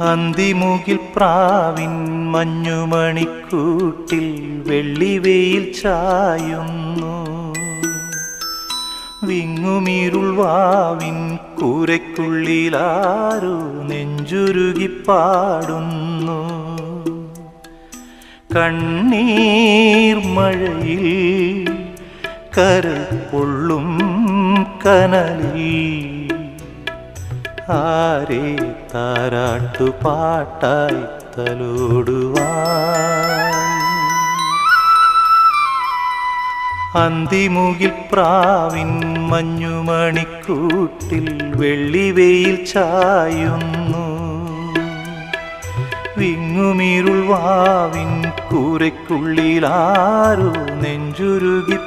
അന്തിമുകിൽ പ്രാവിൻ മഞ്ഞുമണിക്കൂട്ടിൽ വെള്ളിവെയിൽ ചായുന്നു. വിങ്ങുമീരുൾ വാവിൻ കൂരയ്ക്കുള്ളിലാരോ നെഞ്ചുരുകി പാടുന്നു. കണ്ണീർ മഴയിൽ കരൾ പൊള്ളും ആരെ താരാട്ടു പാട്ടായി തലോടുവാൻ. അന്തിമുകിൽ പ്രാവിൻ മഞ്ഞുമണിക്കൂട്ടിൽ വെള്ളിവെയിൽ ചായുന്നു. വിങ്ങുമീരുൾ വാവിൻ കൂരയ്ക്കുള്ളിലാരോ നെഞ്ചുരുകി